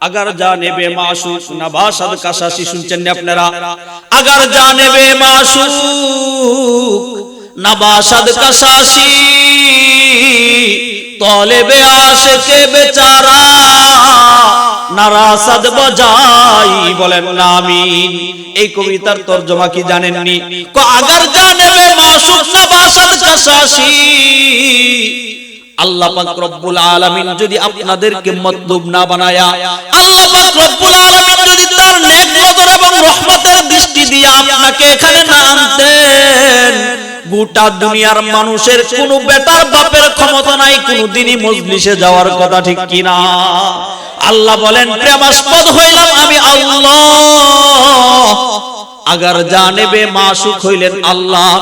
اگر جانب معشوق نباشد کشاشی শুনছেন না আপনারা اگر جانب معشوق نباشد کشاشی طالب عاشق بیچارہ নারাসাদ বজাই বলেন আমিন এই কবিতার তর্জমা কি জানেননি আগর জানেবে মাসুক সবাসাদ কাশাসী আল্লাহ পাক রব্বুল আলামিন যদি আপনাদেরকে মতলুব না বানায়া, আল্লাহ পাক রব্বুল আলামিন যদি তার নেক নজর এবং রহমতের দৃষ্টি দিয়ে আপনাকে এখানে না আনতেন, গোটা দুনিয়ার মানুষের কোন বেটার বাপের ক্ষমতা নাই কোন দিনই মজলিসে যাওয়ার কথা ঠিক কিনা? আল্লাহ বলেন, প্রেমাস্পদ হইলাম আমি আল্লাহ। আগার জানেবে মাসুক হইলেন আল্লাহ,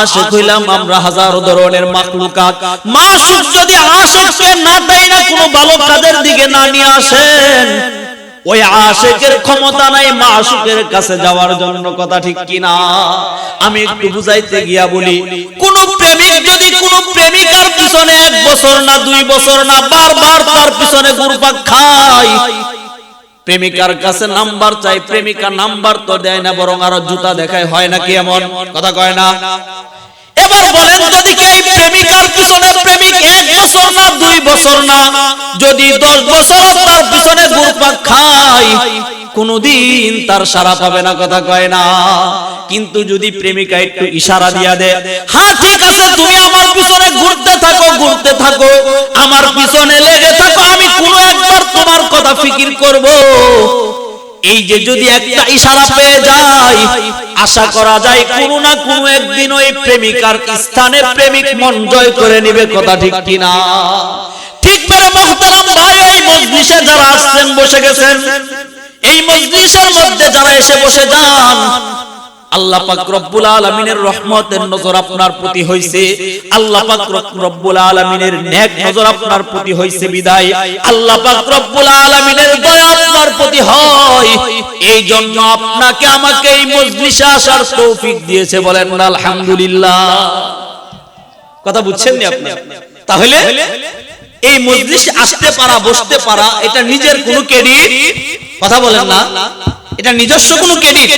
আশিক হইলাম আমরা হাজারো ধরনের মাখলুকাত। মাসুক যদি আশিককে না দেয় না, কোনো ভালো কাজের দিকে না নিয়ে আসেন। ওই আশেকের ক্ষমতা নাই মাসুকের কাছে যাওয়ার জন্য, কথা ঠিক কিনা? আমি একটু বুঝাইতে গিয়া বলি, কোন প্রেমিক যদি কোন প্রেমিকার পিছনে এক বছর না, দুই বছর না, বারবার তার পিছনে ঘুরপাক খায় প্রেমিকার কাছে নাম্বার চাই, প্রেমিকা নাম্বার তো দেয় না, বরং আরও জুতা দেখায়, হয় নাকি এমন? কথা কয় না? এবার বলেন, যদি এই প্রেমিকার পিছনে প্রেমিক এক বছর না দুই বছর না, যদি দশ বছর তার পিছনে ঘুরপাক খায় কোনদিন তার সারা পাবে না, কথা কয় না। কিন্তু যদি প্রেমিকা একটু ইশারা দিয়া দেয় হ্যাঁ ঠিক আছে, তুমি আমার পিছনে ঘুরতে থাকো ঘুরতে থাকো। আমার পিছনে লেগে থাকো, আমি কোনো একবার তোমার কথা ফিকির করব। এই যে যদি একটা ইশারা পেয়ে যায়, আশা করা যায় কোনো না কোনো একদিন ওই প্রেমিকার স্থানে প্রেমিক মন জয় করে নিবে, কথা ঠিক কিনা? ঠিক করে মোহতারাম ভাই এই মজলিসে যারা আসছেন, বসে গেছেন। এই মজলিসের মধ্যে যারা এসে বসে যান, আল্লাহ পাক রব্বুল আলামিনের রহমতের নজর আপনার প্রতি হইছে। আল্লাহ পাক রব্বুল আলামিনের নেক নজর আপনার প্রতি হইছে বিদায়। আল্লাহ পাক রব্বুল আলামিনের দয়া আপনার প্রতি হয়। এই জন্য আপনাকে আমাকে এই মজলিসে আসার তৌফিক দিয়েছে বলেন আলহামদুলিল্লাহ। কথা বুঝছেন নি আপনি তাহলে এই মজলিসে আসতে পারা, বসতে পারা, এটা নিজের কোনো ক্রেডিট? কথা বলেন না। এটা নিজস্ব কোনো ক্রেডিট?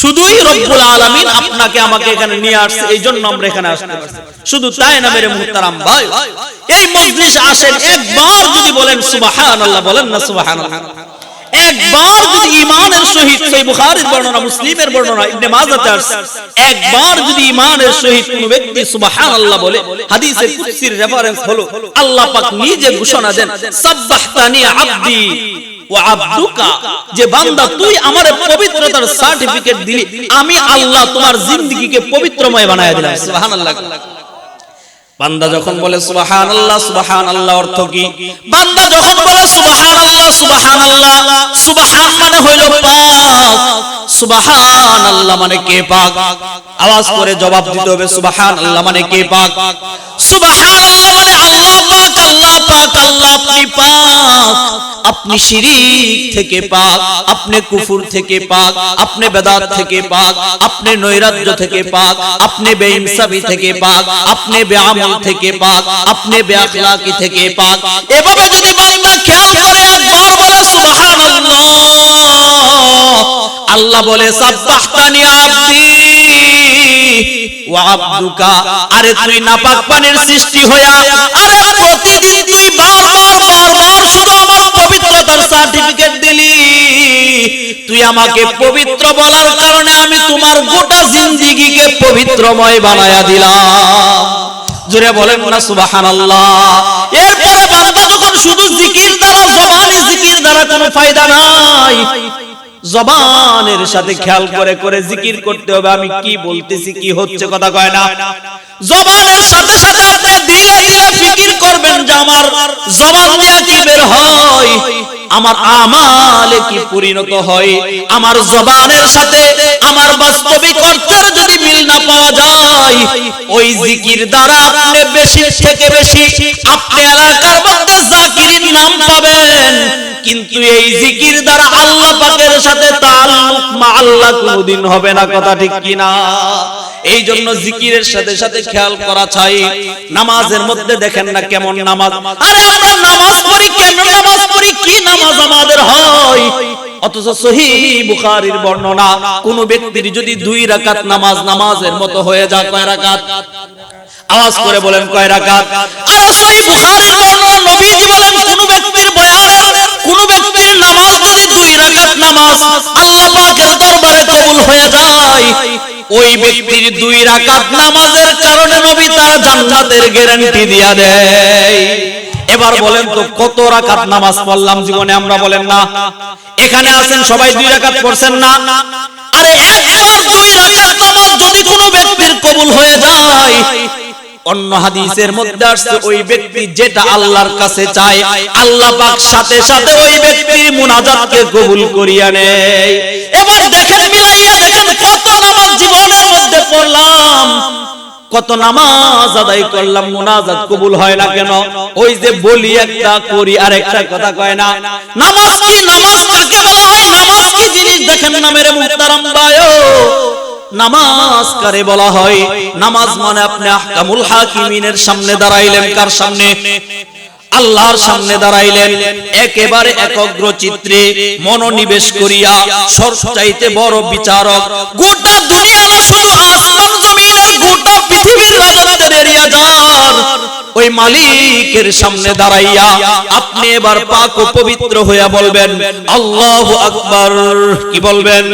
শুধুই রব্বুল আলামিন আপনাকে আমাকে এখানে নিয়ে আসছে, এই জন্য আমরা এখানে আসতে পারছি। শুধু তাই না, মেরে মুহতারাম ভাই? এই মজলিস আসেন একবার যদি বলেন সুবহানাল্লাহ, বলেন না সুবহানাল্লাহ। একবার যদি ইমানের সহিত, সেই বুখারীর বর্ণনা, মুসলিমের বর্ণনা, ইবনে মাজাতে আসছে একবার যদি ইমানের সহিত কোন ব্যক্তি সুবহানাল্লাহ বলে হাদিসে কুদসির রেফারেন্স হলো, আল্লাহ পাক নিজে ঘোষণা দেন, সাব্বাহতানি আব্দি যে বান্দা তুই আমার পবিত্রতার সার্টিফিকেট দিলি, আমি আল্লাহ তোমার জিন্দেগিকে পবিত্রময় বানায় দিলাম, সুবহানাল্লাহ। বান্দা যখন বলে সুবাহান আল্লাহ সুবাহান আল্লাহ অর্থ কি? বান্দা যখন বলে সুবাহান আল্লাহ সুবাহান আল্লাহ সুবাহান মানে হইল পাক। সুবাহান আল্লাহ মানে কে পাক? আওয়াজ করে জবাব দিতে হবে সুবাহান আল্লাহ মানে কে পাক? সুবাহান মানে আল্লাহ পাক, আল্লাহ পাক, আল্লাহ আপনি পাক। আপনি শিরিক থেকে পাক, আপনি কুফুর থেকে পাক, আপনি বেদাত থেকে পাক, আপনি নৈরাজ্য থেকে পাক, আপনি বেইনসাফি থেকে পাক, আপনি বেআমল থেকে পাক, আপনি বেআখলাকি থেকে পাক। এভাবে যদি বান্দা খেয়াল করে, একবার বলে, সুবহানাল্লাহ। আল্লাহ বলে, সাব্বাহতানি আব্দি। ওয়া আব্দুকা আরে তুই নাপাক পানির সৃষ্টি হইয়া আরে প্রতিদিন তুই বারবার বারবার শুধু আমার পবিত্রতার সার্টিফিকেট দিলি। তুই আমাকে পবিত্র বলার কারণে আমি তোমার গোটা জিন্দিগিকে পবিত্রময় বানায়া দিলাম। জোরে বলেন না সুবহানাল্লাহ। এরপরে বান্দা যখন শুধু জিকির দ্বারা জবানি জিকির দ্বারা কোনো ফায়দা নাই। জবানের সাথে খেয়াল করে করে জিকির করতে হবে। আমি কি বলতেছি, কি হচ্ছে কথা কয় না। জবানের সাথে সাথে ধীরে ধীরে ফিকির করবেন যে আমার জবান দিয়ে কি বের হয়? আমার আমালে কি পরিণত হয়? আমার জবানের সাথে আমার বাস্তবিক অর্থের যদি মিল না পাওয়া যায়, ওই জিকির দ্বারা আপনি বেশি থেকে বেশি আপনি এলাকার মধ্যে জাকিরের নাম পাবেন। কিন্তু এই জিকির দ্বারা আল্লাহ পাকের সাথে তাল্লুক মা আল্লাহ কোনোদিন হবে না, কথা ঠিক কিনা? এই জন্য জিকিরের সাথে সাথে খেয়াল করা চাই। নামাজের মধ্যে দেখেন না কেমন নামাজ? আরে আমরা নামাজ পড়ি কেন? নামাজ পড়ি কি নামাজ আমাদের হয়? অথচ সহি বুখারীর বর্ণনা, কোন ব্যক্তির যদি দুই রাকাত নামাজ নামাজের মতো হয়ে যায়, কয় রাকাত? আওয়াজ করে বলেন কয় রাকাত? আর সহি বুখারীর বর্ণনা নবীজি বলেন কোন ব্যক্তির বয়ানের কোন ব্যক্তির নামাজ যদি দুই রাকাত নামাজ আল্লাহ পাকের দরবারে কবুল হয়ে যায়। ওই ব্যক্তির দুই রাকাত নামাজের কারণে নবী তার জান্নাতের গ্যারান্টি দিয়া দেয়। এবার বলেন তো কত রাকাত নামাজ পড়লাম জীবনে আমরা বলেন না। এখানে আছেন সবাই দুই রাকাত পড়ছেন না? আরে একবার রাকাত নামাজ যদি কোনো ব্যক্তির কবুল হয়ে যায়। অন্য হাদিসের মধ্যে আসছে, ওই ব্যক্তি যেটা আল্লাহর কাছে চায়, আল্লাহ পাক সাথে সাথে ওই ব্যক্তির মুনাজাতকে কবুল করিয়া নেয়। এবার দেখেন, মিলাইয়া দেখেন, কত নামাজ জীবনের মধ্যে পড়লাম। কত নামাজ আদায় করলাম, মুনাজাত কবুল হয় না কেন? ওই যে বলি একটা করি আর একটা কথা কয় না, নামাজ কি নামাজ কাকে বলা হয় নামাজ কি জিনিস দেখেন না মেরে মুহতারাম ভাইও নামাজ কারে বলা হয়? নামাজ মানে আপনি আহকামুল হাকিমিনের সামনে দাঁড়াইলেন, কার সামনে? আল্লাহর সামনে দাঁড়াইলেন, একেবারে একগ্র চিত্রে মনোনিবেশ করিয়া, সবচাইতে বড় বিচারক গোটা দুনিয়া না শুধু পৃথিবীর এরিয়া যার ওই মালিকের সামনে দাঁড়াইয়া আপনি এবার পাক ও পবিত্র হইয়া বলবেন কি বলবেন?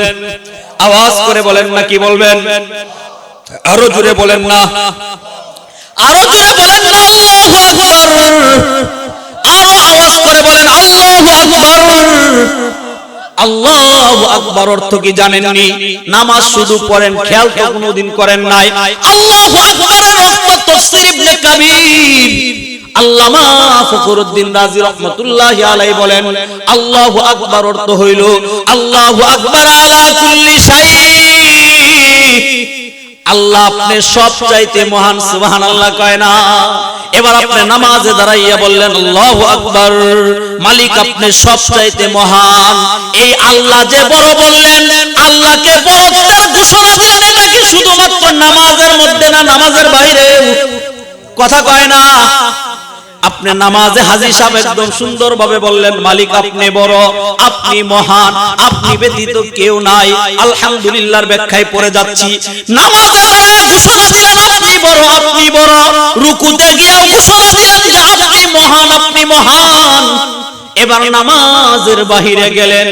আওয়াজ করে বলেন না, কি বলবেন? আরও জোরে বলেন না। আরও জোরে বলেন না আরও আওয়াজ করে বলেন অর্থ কি নামাজ শুধু পড়েন, খেয়াল কোনোদিন করেন নাই। আল্লাহু তাফসীর ইবনে কাবীর। আল্লামা ফখরুদ্দিন বলেন, আল্লাহু আকবার অর্থ হইল, আল্লাহু আকবার আলা কুল্লি শাই আল্লাহ আপনি সব চাইতে মহান, সুবহানাল্লাহ কয় না। এবার আপনি নামাজে দাঁড়াইয়া বললেন, আল্লাহু আকবার। মালিক আপনি সব চাইতে মহান। এই আল্লাহ যে বড় বললেন, আল্লাহকে বড়ত্বের ঘোষণা দিলেন নাকি শুধুমাত্র নামাজের মধ্যে না, নামাজের বাইরে কথা কয় না। আপনি নামাজে হাজি সাহেব একদম সুন্দরভাবে বললেন, মালিক আপনি বড়, আপনি মহান, আপনি ব্যতীত কেউ নাই, আলহামদুলিল্লাহর ব্যাখ্যায় পড়ে যাচ্ছি। নামাজে ঘোষণা দিলেন আপনি বড় আপনি বড়। রুকুতে গিয়ে ঘোষণা দিলেন আপনি মহান আপনি মহান। এবার নামাজের বাহিরে গেলেন,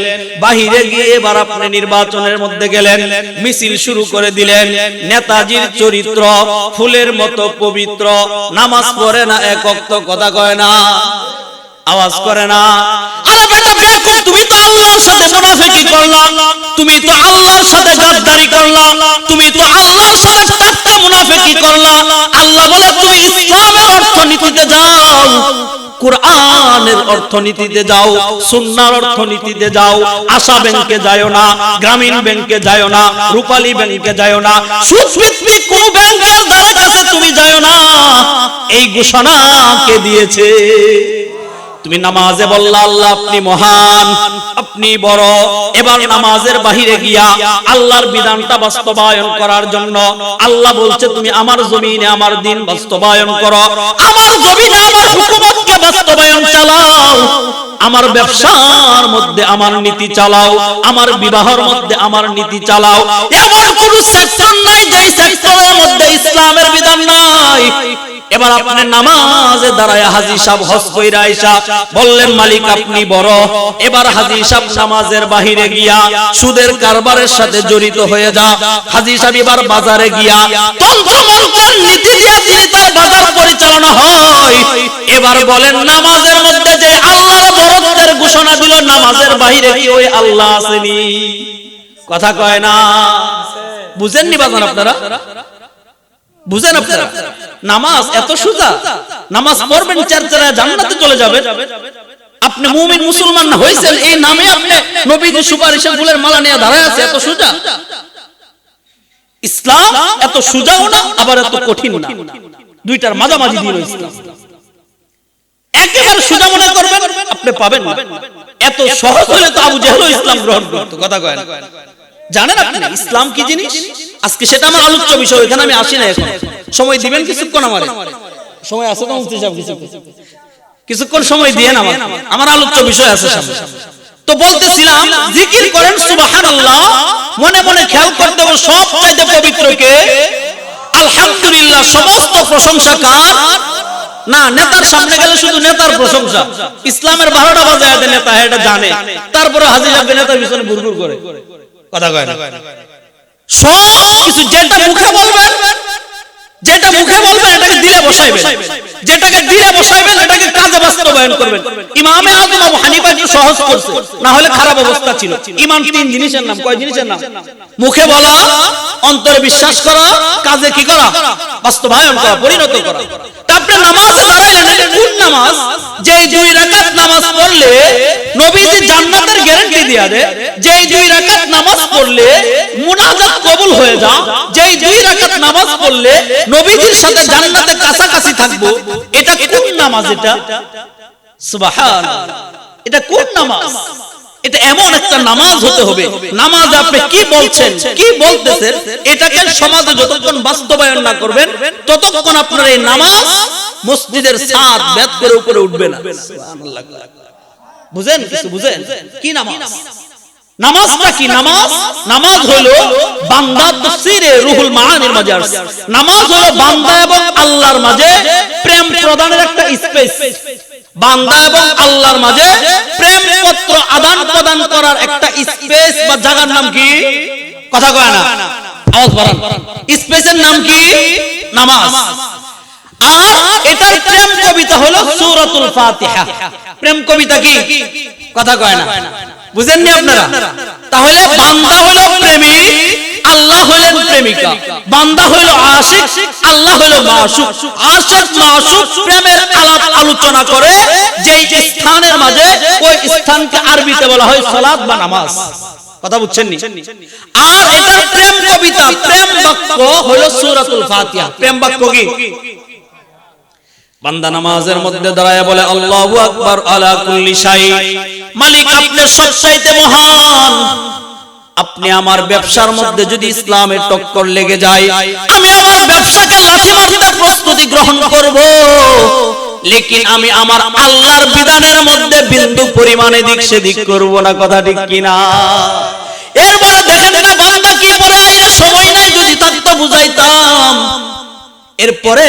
বাহিরে গিয়ে এবার আপনি নির্বাচনের মধ্যে গেলেন, মিছিল শুরু করে দিলেন, নেতাজির চরিত্র, ফুলের মতো পবিত্র, নামাজ পড়ে না, এক অক্ত কথা কয় না, আওয়াজ করে না। তুমি তো আল্লাহর সাথে গাদ্দারি করলা, তুমি তো আল্লাহর সাথে আল্লাহ বলে, তুমি ইসলামের অর্থনীতিতে যাও কোরআনের অর্থনীতিতে যাও, সুন্নার অর্থনীতিতে যাও, আশা ব্যাংকে যাও না, গ্রামীণ ব্যাংকে যায় না, রূপালী ব্যাংকে যায় না সুদ কোন ব্যাংকের তুমি যাও না। এই ঘোষণা কে দিয়েছে? তুমি নামাজে বললা, আল্লাহ, আপনি মহান, আপনি বড়। এবার নামাজের বাহিরে গিয়া আল্লাহর বিধানটা বাস্তবায়ন করার জন্য আল্লাহ বলছে, তুমি আমার জমিনে আমার দিন বাস্তবায়ন করো। আমার জমিনে আমার হুকুমতকে বাস্তবায়ন চালাও। আমার ব্যবসার মধ্যে আমার নীতি চালাও। আমার বিবাহের মধ্যে আমার নীতি চালাও। এমন কোন সেক্টর নাই যে সেক্টরের মধ্যে ইসলামের বিধান নাই। এবার আপনি নামাজে দাঁড়ায় হাজি সাহেব হজ কইরা আইসা বললেন, মালিক আপনি বড়। এবার হাজি সাহেব নামাজের বাহিরে গিয়া সুদের কারবারের সাথে জড়িত হয়ে যা। হাজি সাহেব এবার বাজারে গিয়া নীতি দিয়ে তার বাজার পরিচালনা হয়। এবার বলেন, নামাজের মধ্যে যে আল্লাহর বড়ত্বের ঘোষণা দিল, নামাজের বাহিরে কি ওই আল্লাহ আসেনি? কথা কয় না। বুঝেননি বাজান আপনারা? বুঝেন আপনারা নামাজ এত সোজা। নামাজ পড়বেন, চার চারা জান্নাতে চলে যাবে। আপনি মুমিন মুসলমান হয়েছেন, এই নামে আপনি নবীজি সুপারিশের ফুলের মালা নিয়ে দাঁড়ায় আছে এত সোজা। ইসলাম এত সোজাও না, আবার এত কঠিন না। দুইটার মাঝামাঝি দিন ইসলাম একেবারে সোজা মনে করবেন, আপনি পাবেন এত সহজ হলে তো আবু জেহেলও ইসলাম গ্রহণ করতো, কথা কয় জানেন আপনি, ইসলাম কি জিনিস? আজকে সেটা আমার আলোচ্য বিষয় এখানে আমি আসি না এখন। সময় দিবেন কিছুক্ষণ আমার। সময় আছে তো মুফতি সাহেব কিছু কিছুক্ষণ সময় দিয়ে আমার আমার আলোচ্য বিষয় আছে সামনে। তো বলতেছিলাম জিকির করেন সুবহানাল্লাহ। মনে মনে খেয়াল করতে হবে সব চাইতে পবিত্র কে? আলহামদুলিল্লাহ সমস্ত প্রশংসা কার? না নেতার সামনে গেলে শুধু নেতার প্রশংসা। ইসলামের বারোটা বাজায় নেতা এটা জানে। তারপরে হাজির সাহেব নেতার পিছনে গুরগুর করে। কথা কয় না? সব কিছু যেটা মুখে বলবেন, যেটা মুখে বলবেন এটাকে দিলে বসাইবেন। যেটাকে বসাইবেন, এটাকে কাজে বাস্তবায়ন করবেন। ইমামে আবু হানিফা সহজ করছে? না হলে খারাপ অবস্থা ছিল। ইমান তিন জিনিসের নাম। কয় জিনিসের নাম? মুখে বলা, অন্তরে বিশ্বাস করা, কাজে কি করা? বাস্তবায়ন করা, পরিণত করা। তা আপনি নামাজে দাঁড়াইলেন কোন নামাজ? যে দুই রাকাত নামাজ পড়লে নবীজি জান্নাতের গ্যারান্টি দিয়া দেয় যে দুই রাকাত নামাজ পড়লে মুনাজাত কবুল হয়ে যা যেই দুই রাকাত নামাজ পড়লে নবীজির সাথে কাছাকাছি থাকব, এটা কোন নামাজ এটা? সুবহান এটা কোন নামাজ? এটা এমন একটা নামাজ হতে হবে। নামাজ আপনি কি বলছেন, কি বলতেছেন, এটাকে সমাজে যতক্ষণ বাস্তবায়ন না করবেন, ততক্ষণ আপনার এই নামাজ মসজিদের ছাদ বেদ করে উপরে উঠবে না। বুঝেন কিছু বুঝেন? কি নামাজ? নামাজটা কি নামাজ নামাজ হলো রুহুল। নামাজ মাঝে প্রেম প্রদানের একটা একটা স্পেস বা নাম কি? কথা কয় না। স্পেসের নাম কি? নামাজ। প্রেম কবিতা হলো প্রেম কবিতা কি? কথা কয় না। বুঝেননি আপনারা? তাহলে বান্দা হলো প্রেমিক, আল্লাহ হলেন প্রেমিকা। বান্দা হলো আশিক, আল্লাহ হলো মাসুক। আশিক, মাসুক প্রেমের আলাপ আলোচনা করে, যেই স্থানের মাঝে ওই স্থানকে আরবিতে বলা হয় সালাত বা নামাজ। কথা বুঝছেন নি আর এটার প্রেম কবিতা, প্রেম বাক্য হলো সূরাতুল ফাতিহা। প্রেম বাক্য কি? বান্দা নামাজের মধ্যে দাঁড়ায় বলে, আল্লাহু আকবার আলা কুল্লি শাই। মালিক, আপনি সবচাইতে মহান। আপনি আমার ব্যবসার মধ্যে যদি ইসলামের টক্কর লেগে যায়, আমি আমার ব্যবসাকে লাথি মারতে প্রস্তুতি গ্রহণ করব। লেকিন আমি আমার আল্লাহর বিধানের মধ্যে বিন্দু পরিমাণে দিক সেদিক করব না, কথা ঠিক কিনা? এরপরে দেখেন না বান্দা কি আইলে সময় নাই, যদি থাকতো বুঝাইতাম। এরপরে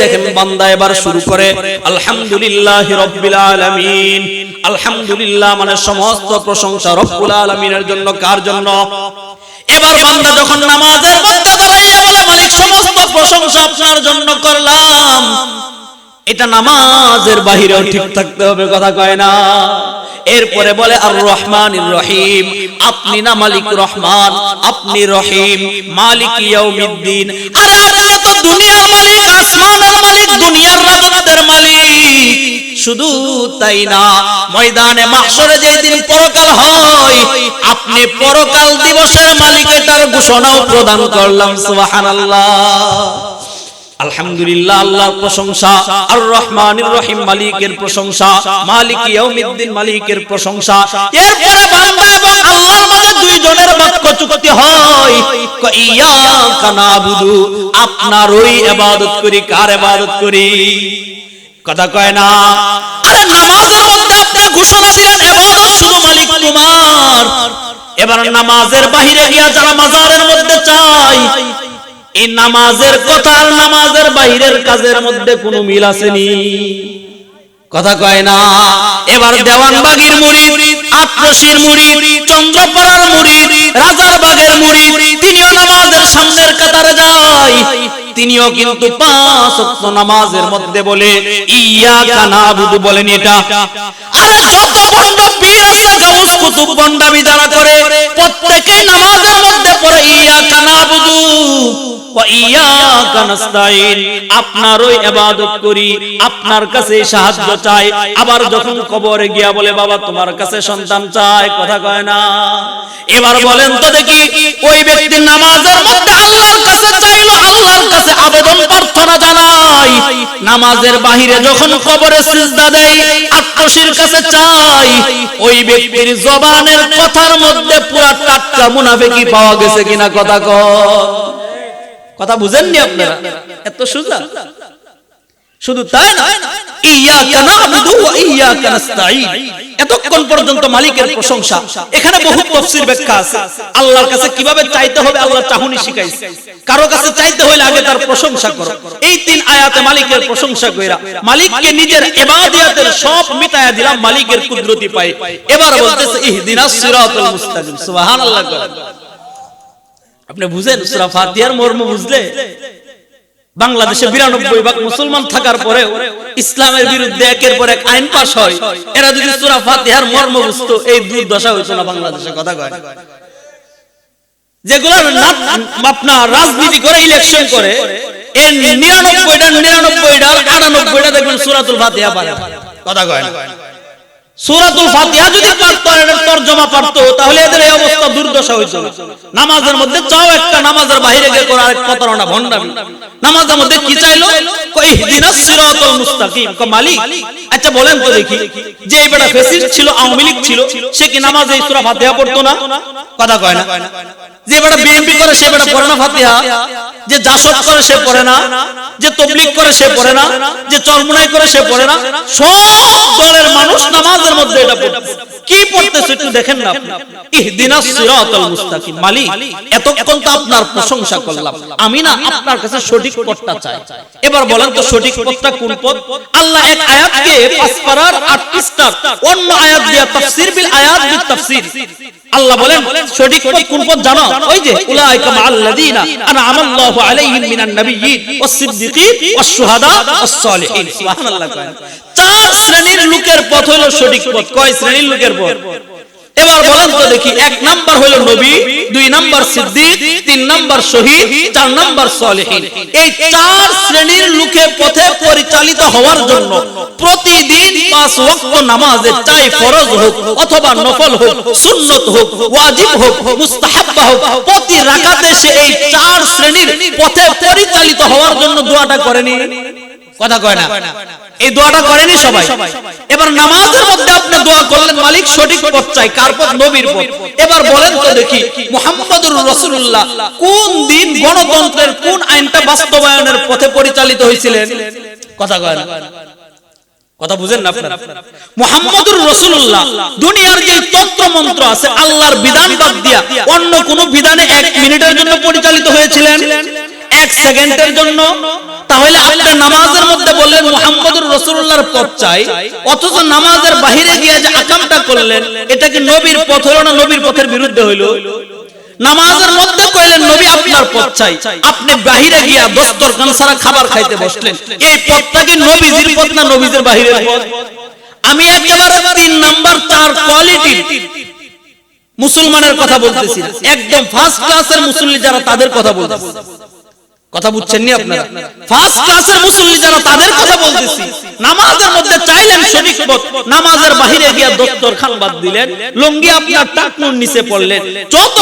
দেখেন বান্দা এবার শুরু করে, আলহামদুলিল্লাহ রব্বিল আলামিন। আলহামদুলিল্লাহ মানে সমস্ত প্রশংসা রব্বুল আলামিনের জন্য, কার জন্য? এবার বান্দা যখন নামাজের মধ্যে দাঁড়াইয়া বলে, মালিক, সমস্ত প্রশংসা আপনার জন্য করলাম। এটা নামাজের বাহিরেও ঠিক থাকতে হবে, কথা কয় না। এরপরে বলে আর রহমান রহিম, আপনি না মালিক রহমান, আপনি রহিম, মালিক ইয়াউমিদ্দিন। আরে আপনি তো দুনিয়ার মালিক, আসমানের মালিক, দুনিয়ার রাজত্বের মালিক। শুধু তাই না, ময়দানে মাহশরে যেই দিন পরকাল হয়, আপনি পরকাল দিবসের মালিক এটার ঘোষণাও প্রদান করলাম, সুবহানাল্লাহ। আলহামদুলিল্লাহ, আল্লাহর প্রশংসা আর রহমানির রহিম মালিকের প্রশংসা, মালিক ইয়াউমিদ্দিন মালিকের প্রশংসা। ইবাদত করি, কার করি? কথা কয় না। আরে নামাজের ঘোষণা মালিক এবার নামাজের বাহিরে গিয়া যারা মাজারের মধ্যে চায় এই নামাজের কথা আর নামাজের বাইরের কাজের মধ্যে কোনো মিল আসেনি। কথা কয় না, এবার দেওয়ানবাগির মুড়ি আটরশির মুড়ি চন্দ্রপাড়ার মুড়ি রাজার বাগের মুড়ি তিনিও নামাজের সামনের কাতারে যায়। তিনিও কিন্তু পাঁচ ওয়াক্ত নামাজের মধ্যে বলে ইয়া কানা বুধু বলেন এটা। আরে যত ভণ্ড পীর গাউস কুতুব বন্ডামি যারা করে, প্রত্যেকেই নামাজের মধ্যে পড়ে ইয়া কানা বুধু ইয়্যাকা নাস্তাইন কয় এবার বলেন তো দেখি ওই ব্যক্তি নামাজের মধ্যে আল্লাহর কাছে আল্লাহর কাছে আবেদন প্রার্থনা জানাই নামাজের বাহিরে যখন কবরে সিজদা দেয় আত্মশীর কাছে চাই ওই ব্যক্তির জবানের কথার মধ্যে পুরা টাটকা মুনাফিকি পাওয়া গেছে কিনা কথা কন কথা বুঝেননি আপনারা? এত সোজা? শুধু তাই না ইয়াকা না'বুদু ওয়া ইয়াকা নাস্তাঈন এতক্ষণ পর্যন্ত মালিকের প্রশংসা। এখানে বহু তাফসীর ব্যাখ্যা আছে। আল্লাহর কাছে কীভাবে চাইতে হবে আল্লাহ চাহুনি শিখাইছে। কারও কাছে চাইতে হলে আগে তার প্রশংসা করো। এই তিন আয়াতে মালিকের প্রশংসা কইরা মালিককে নিজের ইবাদতের সব মিটায়া দিলাম মালিকের কুদরতি পাই এবার বলতেছে, ইহদিনাস সিরাতাল মুস্তাকিম। সুবহানাল্লাহ আপনি বুঝেন সূরা ফাতিহার মর্ম বুঝলে? বাংলাদেশে বিরানব্বই ভাগ মুসলমান থাকার পরেও ইসলামের বিরুদ্ধে একের পর এক আইন পাশ হয়। এরা যদি সুরা ফাতিহার মর্ম বুঝতো এই দুর্দশা হইতো না বাংলাদেশে কথা কয়। যেগুলো আপনার রাজনীতি করে ইলেকশন করে এর নিরানব্বইটা নিরানব্বইটা আটানব্বইটা দেখবেন সুরাতুল ফাতিহা পারে। কথা কয় সূরাতুল ফাতিহা যদি পারতো আর এটার তরজমা পারতো তাহলে এদের এই অবস্থা দুর্দশা হইতো। নামাজের মধ্যে চাও একটা নামাজের বাইরে গিয়ে করা আরেক প্রতারণা ভণ্ডামি। নামাজের মধ্যে কি চাইলো? কই ইহদিনাস সিরাতাল মুস্তাকিম। কো মালিক। আচ্ছা বলেন তো দেখি। যে এই বেটা ফেসিস্ট ছিল আওয়ামী লীগ ছিল সে কি নামাজে এই সূরা ফাতিহা পড়তো না? কথা কয় না। যে বেটা বিএনপি করে সে বেটা পড়ে না ফাতিহা। যে জাসদ করে সে পড়ে না। যে তবলিগ করে সে পড়ে না। যে চরমুনাই করে সে পড়ে না। সব দলের মানুষ নামাজের মধ্যে এটা পড়তেছে কি পড়তেছে একটু দেখেন না ইহদিনাস সিরাতাল মুস্তাকিম। মালিক, এতক্ষণ তো আপনার প্রশংসা করলাম। আমি না আপনার কাছে সঠিক পথটা চাই। এবার বলেন তো সঠিক পথটা কোন পথ? আল্লাহ এক আয়াতকে পাঁচ পারার আট পৃষ্ঠার অন্য আয়াত দিয়া তাফসীর বিল আয়াত বিল তাফসীর। আল্লাহ বলেন, সঠিক পথ কোন পথ জানো? ওই যে, উলাইকা মাআল্লাযীনা আনআমা আল্লাহু আলাইহিম মিনান নাবিয়্যিন ওয়াস সিদ্দিকিন ওয়াস শুহাদা ওয়াস সালিহিন। সুবহানাল্লাহ চার শ্রেণির লোকের পথ হলো সঠিক পথ। কয় শ্রেণির লোকের পথ? এবার বলেন তো দেখি, এক নাম্বার হলো নবী, দুই নাম্বার সিদ্দিক, তিন নাম্বার শহীদ, চার নাম্বার সলেহীন। এই চার শ্রেণির লোকে পথে পরিচালিত হওয়ার জন্য প্রতিদিন পাঁচ ওয়াক্ত নামাজে চাই ফরজ হোক, অথবা নফল হোক, সুন্নত হোক, ওয়াজিব হোক, মুস্তাহাব্বা হোক, প্রতি রাকাতে সে এই চার শ্রেণির পথে পরিচালিত হওয়ার জন্য দোয়াটা করেনি? কথা কয় না। এই দোয়াটা করেনি সবাই। এবার নামাজের মধ্যে আপনি দোয়া করলেন মালিক সঠিক পথ চাই কার পথ? নবীর পথ। এবার বলেন তো দেখি মুহাম্মদুর রাসূলুল্লাহ কোন দিন গণতন্ত্রের কোন আইনটা বাস্তবায়নের পথে পরিচালিত হয়েছিলেন? কথা কয় না কথা বুঝেন না আপনারা? মুহাম্মদুর রাসূলুল্লাহ দুনিয়ার যে তন্ত্র মন্ত্র আছে আল্লাহর বিধান বাদ দিয়া অন্য কোন বিধানে এক মিনিটের জন্য পরিচালিত হয়েছিলেন? এক সেকেন্ডের জন্য, তাহলে আপনি নামাজের মধ্যে বললেন, মুহাম্মদুর রাসূলুল্লাহর পথ চাই। অথচ নামাজের বাহিরে গিয়ে যে আকামটা করলেন, এটা কি নবীর পথ হলো না নবীর পথের বিরুদ্ধে হইল? নামাজের মধ্যে কইলেন, নবী আপনার পথ চাই। আপনি বাহিরে গিয়া দস্তরখান সারা খাবার খাইতে বসলেন। এই পথটা কি নবীজির পথ না নবীজের বাহিরের পথ? আমি একেবারে তিন নাম্বার চার কোয়ালিটি মুসলমানের কথা বলতেছি একদম ফার্স্ট ক্লাসের মুসল্লি যারা তাদের কথা বলতেছি। কথা বুঝছেন নি আপনারা? ফার্স্ট ক্লাসের মুসল্লি যারা, তাদের কথা বলতেছি। নামাজের মধ্যে চাইলেন পথ, নামাজের বাহিরে গিয়া বাদ দিলেন আপনার নিচে পড়লেন, যত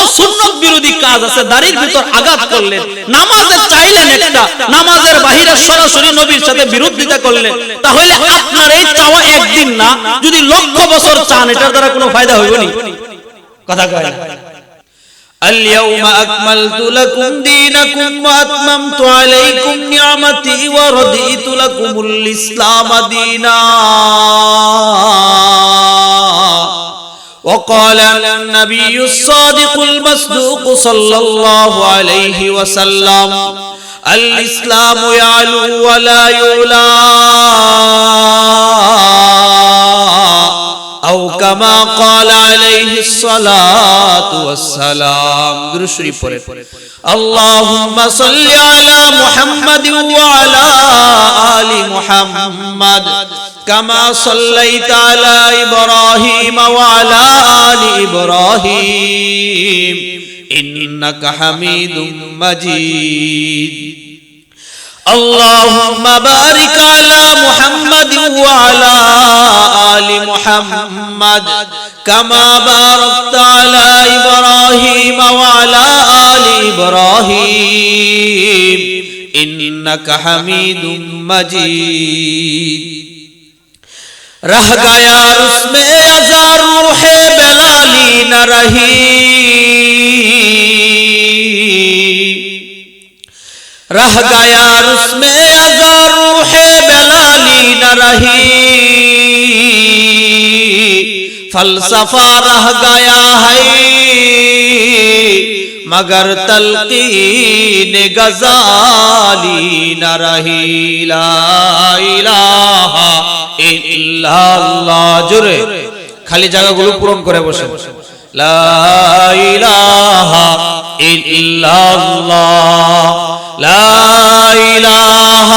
বিরোধী কাজ আছে ভিতর আঘাত করলেন, নামাজে চাইলেন একটা, নামাজের বাহিরে সরাসরি নবীর সাথে বিরোধিতা করলেন, তাহলে আপনার এই চাওয়া একদিন না, যদি লক্ষ বছর চান, এটার দ্বারা কোনো ফায়দা হইব নি কথা কয় اليوم أكملت لكم دينكم وأتممت عليكم نعمتي ورضيت لكم الإسلام دينا وقال النبي الصادق المصدوق صلى الله عليه وسلم الإسلام يعلو ولا يعلى أو كما قال عليه الصلاة والسلام درشري পড়ে اللهم صل على محمد وعلى آل محمد كما صليت على إبراهيم وعلى آل إبراهيم إنك حميد مجيد اللهم بارك على محمد وعلى آل محمد كما باركت على إبراهيم وعلى آل إبراهيم إنك حميد مجيد رہ گیا اس میں ہزار روح بلالی نہ رہی رہ گیا اس میں ازا روح بلالی نہ رہی فلسفہ رہ گیا ہے مگر تلقین غزالی نہ رہی لا الہ الا اللہ জোরে খালি জায়গাগুলো পূরণ করে বসে বসে لا إله إلا الله لا إله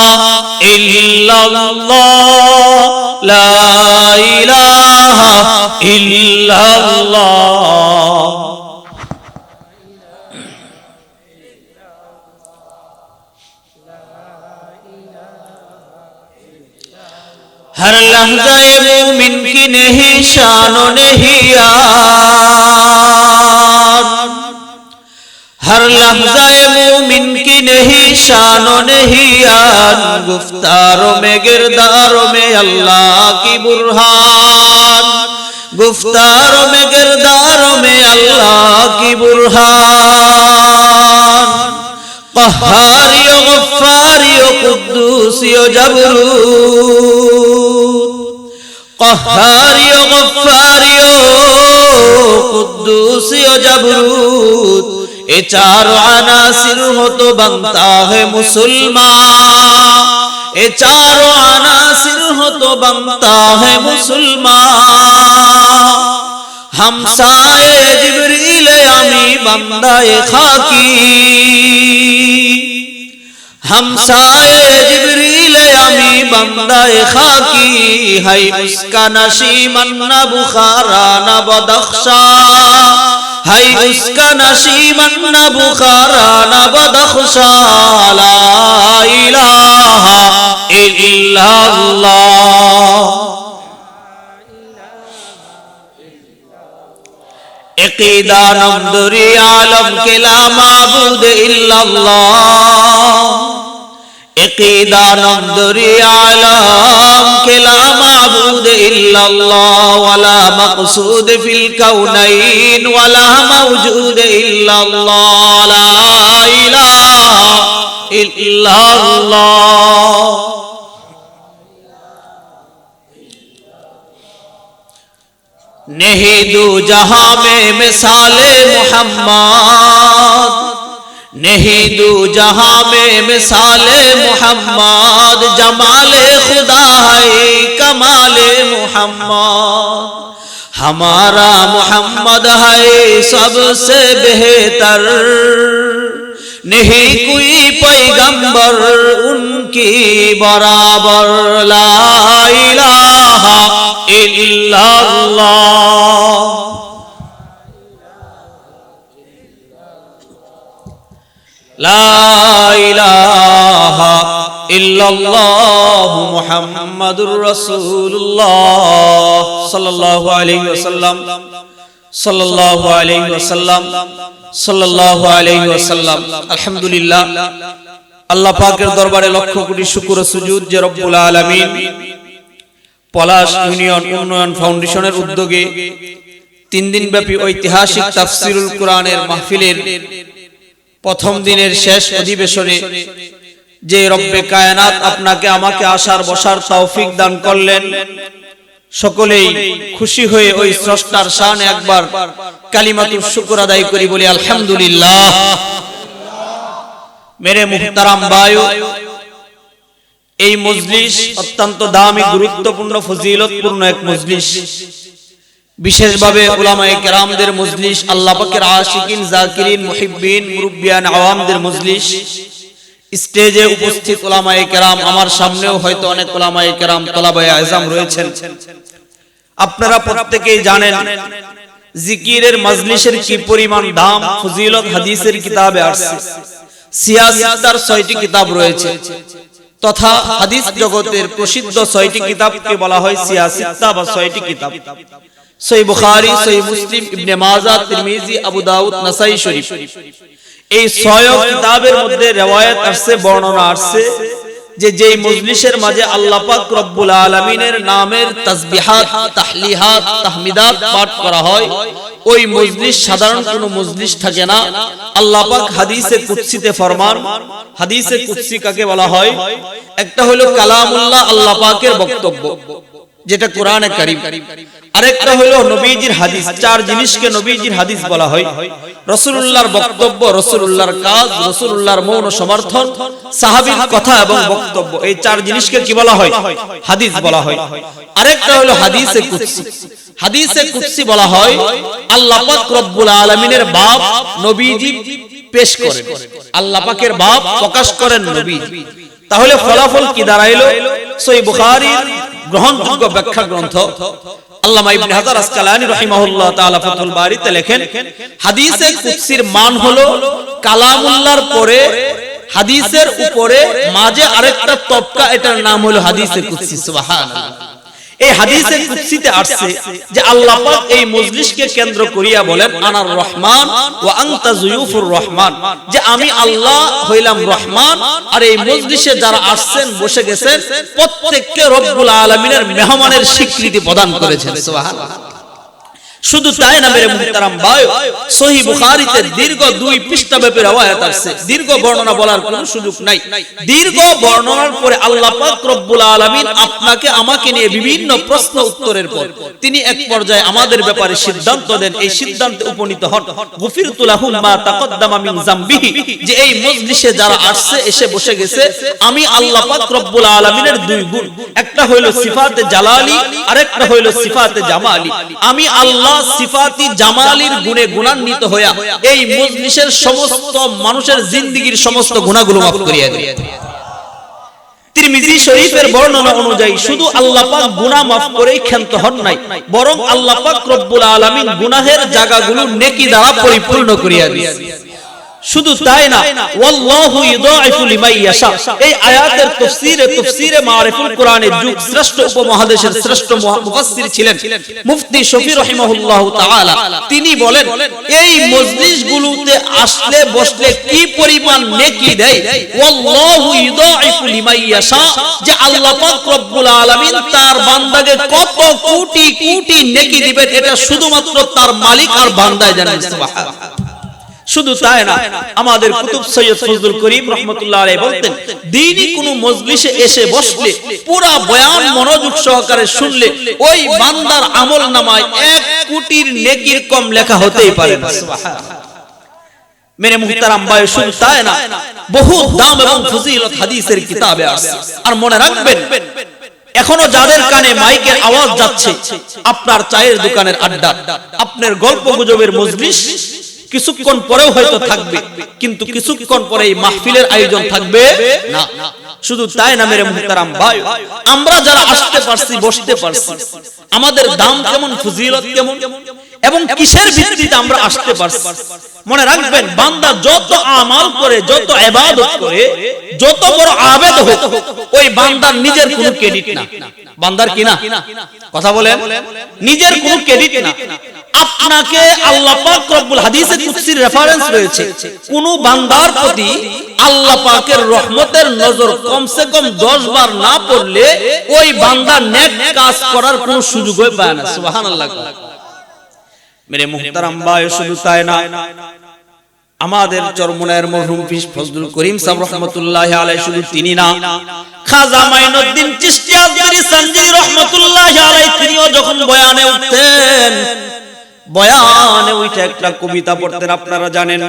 إلا الله لا إله إلا الله ہر لہجہ مومن کی نہیں شان و نہیں آ ہر لحظہ مومن کی نہیں شان و نہیں آن گفتاروں میں گرداروں میں اللہ کی برہان گفتاروں میں گرداروں میں اللہ کی برہان قہاری و غفاری و قدوسی و جبرو قہاری و غفاری و قدوسی و جبروت এ চার আনাসির হতো বাংতা হে মুসলমান। এ চার আনাসির হতো বাংতা হে মুসলমান। হামসায়ে জিবরিল, আমি বান্দায়ে খাকি। হামসায়ে জিবরিল, আমি বান্দায়ে খাকি। হাই মুসকানাশি মান্না বুখারা না বদখশা। হাই উসকা নাসিমান না বুখারা না বদখশা লা ইলাহা ইল্লাল্লাহ عقیدہ نمدری عالم کے لا معبود الا اللہ اقیدانم دری عالم کلا معبود الا اللہ ولا مقصود فی الكونین ولا موجود الا اللہ لا الہ الا اللہ نہیں دو جہاں میں مثال محمد نہیں دو جہاں میں مثال محمد، جمال خدا ہے، کمال محمد۔ ہمارا محمد ہے سب سے بہتر۔ نہیں کوئی پیغمبر ان کی برابر۔ لا الہ الا اللہ۔ মুহাম্মাদুর আলহামদুলিল্লাহ, আল্লাহ পাকের দরবারে লক্ষ কোটি শুকর সুজুদ যে রব্বুল আলমী পলাশ ইউনিয়ন উন্নয়ন ফাউন্ডেশনের উদ্যোগে তিন দিন ব্যাপী ঐতিহাসিক তাফসিরুল কোরআনের মাহফিলের প্রথম দিনের শেষ অধিবেশনে যে রব্বে কায়নাত আপনাকে আমাকে আসার বসার তৌফিক দান করলেন, সকলেই খুশি হয়ে ওই স্রষ্টার শান একবার কালিমাতুর শুকর আদায় করি বলি, আলহামদুলিল্লাহ। মেরে মুহতারাম বায়ু, এই মজলিস অত্যন্ত দামি, গুরুত্বপূর্ণ, ফজিলতপূর্ণ এক মজলিস। বিশেষভাবে উলামায়ে কেরামদের মজলিস, আল্লাহ পাকের আশিকিন, জাকিরিন, মুহিব্বিন, মুরব্বিয়ান, আওয়ামদের মজলিস। স্টেজে উপস্থিত উলামায়ে কেরাম, আমার সামনেও হয়তো অনেক উলামায়ে কেরাম, তলাবায়ে আজম রয়েছেন। আপনারা প্রত্যেকেই জানেন, জিকিরের মজলিসের কি পরিমাণ দাম, ফজিলত হাদিসের কিতাবে আসছে। সিয়াসিত্তার ছয়টি কিতাব রয়েছে। তথা হাদিস জগতের প্রসিদ্ধ ছয়টি কিতাবকে বলা হয় সিয়াসিত্তা বা ছয়টি কিতাব। সই বুখারী সই মুসলিম ইবনে মাজাহ তিরমিজি আবু দাউদ নাসাই শরীফ। এই ছয় কিতাবের মধ্যে রেওয়ায়াত আসছে বর্ণনা আসছে যে যেই মজলিসের মাঝে আল্লাহ পাক রব্বুল আলামিনের নামের তাসবিহাত তাহলিহাত তাহমিদাত পাঠ করা হয়। ওই মজলিস সাধারণ কোনো মজলিস থাকে না। আল্লাহ পাক হাদিসে কুদসিতে ফরমান হাদিসে কুদসি কাকে বলা হয়? একটা হলো কালামুল্লাহ আল্লাহ পাকের বক্তব্য। যেটা কোরআনে কারীম। আরেকটা হলো নবীজির হাদিস। চার জিনিসকে নবীজির হাদিস বলা হয়। রসুলুল্লাহর বক্তব্য রসুলুল্লাহর কাজ রসুলুল্লাহর মৌন সমর্থন সাহাবীর কথা এবং বক্তব্য। এই চার জিনিসকে কি বলা হয়? হাদিস বলা হয়। আরেকটা হলো হাদিসে কুদসি। হাদিসে কুদসি বলা হয় আল্লাহ পাক রব্বুল আলামিনের বাপ নবীজি পেশ করেন। আল্লাহ পাকের বাপ প্রকাশ করেন নবী তাহলে ফলাফল কি দাঁড়াইলো? সই বুখারীর গ্রহণযোগ্য ব্যাখ্যা গ্রন্থ আল্লামা ইবনে হাজার আসকালানি রাহিমাহুল্লাহ তাআলা ফাতুল বারিতে লেখেন হাদিসে কুদসির মান হলো কালামুল্লাহর পরে হাদিসের উপরে মাঝে আরেকটা তবকা এটার নাম হলো হাদিসে কুদসি, সুবহানাল্লাহ। এই হাদিসের কুদসিতে আসছে যে আল্লাহ পাক এই মজলিসকে কেন্দ্র করিয়া বলেন আনার রহমান ওয়া আনতা জুয়ুফুর রহমান। যে আমি আল্লাহ হইলাম রহমান আর এই মজলিসে যারা আসছেন বসে গেছেন প্রত্যেককে রব্বুল আলামিনের মেহমানের স্বীকৃতি প্রদান করেছেন সুবহানাল্লাহ। শুধু তাই না মেরে মুহতারাম ভাই, সহি বুখারীতে দীর্ঘ দুই পৃষ্ঠা ব্যাপী রওয়ায়াত আছে দীর্ঘ বর্ণনা বলার কোনো সুযোগ নাই। দীর্ঘ বর্ণনার পরে আল্লাহ পাক রব্বুল আলামিন আপনাকে আমাকে নিয়ে বিভিন্ন প্রশ্ন উত্তরের পর তিনি এক পর্যায়ে আমাদের ব্যাপারে সিদ্ধান্ত দেন। এই সিদ্ধান্তে উপনীত হন। গুফিরতু লাহুম মা তাকদ্দামা মিন জামবিহি যে এই মজলিসে যারা আসছে, এসে বসে গেছে। আমি আল্লাহ পাক রব্বুল আলামিনের দুই গুণ। একটা হইল সিফাতে জালালি, আরেকটা হইল সিফাতে জামালি। আমি আল্লাহ সিফাতি জামালির গুণে গুণান্বিত হইয়া এই মজলিসের সমস্ত মানুষের সমস্ত গুণাগুলো মাফ করিয়া দিয়ে বর্ণনা অনুযায়ী শুধু করেই হন নাই আলামিন গুনাহের জায়গাগুলো নেকি দ্বারা পরিপূর্ণ করিয়া দিয়েছে শুধু তাই না, ওয়াল্লাহু ইউদাইফু লিমান ইয়াশা। এই আয়াতের তাফসীরে তাফসীরে মারিফুল কোরআনের যুগ শ্রেষ্ঠ উপমহাদেশের শ্রেষ্ঠ মুফাসসির ছিলেন মুফতি শফি রাহিমাহুল্লাহু তাআলা। তিনি বলেন, এই মজলিসগুলোতে আসলে বসলে কি পরিমাণ নেকি দেয়? ওয়াল্লাহু ইউদাইফু লিমান ইয়াশা, যে আল্লাহ পাক রব্বুল আলামিন তার বান্দাকে কত কোটি কোটি নেকি দিবেন, এটা শুধুমাত্র তার মালিক আর বান্দায় জানেন, সুবহানাল্লাহ। শুধু তাই না আমাদের কুতুব সৈয়দ ফজলুল করিম রহমতুল্লাহ আলাইহি বলতেন দিনই কোন মজলিসে এসে বসলে পুরা বয়ান মনোযোগ সহকারে শুনলে ওই বান্দার আমল নামায় এক কোটির নেকির কম লেখা হতেই পারে না। মেরে মুহতারাম ভাই শুধু তাই না বহু দাম এবং ফজিলত হাদিসের কিতাবে আছে। আর মনে রাখবেন এখনও যাদের কানে মাইকের আওয়াজ যাচ্ছে আপনার চায়ের দোকানের আড্ডা আপনার গল্প গুজবের মজলিস কিছুক্ষণ পরেও হয়তো থাকবে, কিন্তু কিছুক্ষণ পরে এই মাহফিলের আয়োজন থাকবে না। শুধু তাই না, মেরে মুহতারাম ভাই, আমরা যারা আসতে পারছি, বসতে পারছি, আমাদের দাম কেমন, ফজিলত কেমন, এবং কিসের ভিত্তিতে আমরা আসতে পারছি? মনে রাখবেন, বান্দা যত আমাল করে, যত ইবাদত করে, যত বড় আবেদ হোক, ওই বান্দার নিজের কোনো ক্রেডিট না। বান্দার কি না? কথা বলেন? নিজের কোনো ক্রেডিট না। আপনাকে আল্লাহ পাক রব্বুল হাদিসে কুদসির রেফারেন্স রয়েছে। কোন বান্দার প্রতি আল্লাহ পাকের রহমতের নজর কমসে কম 10 বার না পড়লে ওই বান্দা নেক কাজ করার কোনো সুযোগই পায় না। সুবহানাল্লাহ। মেরে মুহতারাম ভাই শুধু তাই না, আমাদের চরমনের মরহুম ফিস ফজলুল করিম সাহেব রহমতুল্লাহ আলাইহি শুধু তিনি না, খাজা মাইনুদ্দিন চিশতি আজমিরি রহমতুল্লাহ আলাইহি তিনিও যখন বয়ানে উঠতেন বয়ানে ওইটা একটা কবিতা পড়তেন আপনারা জানেন।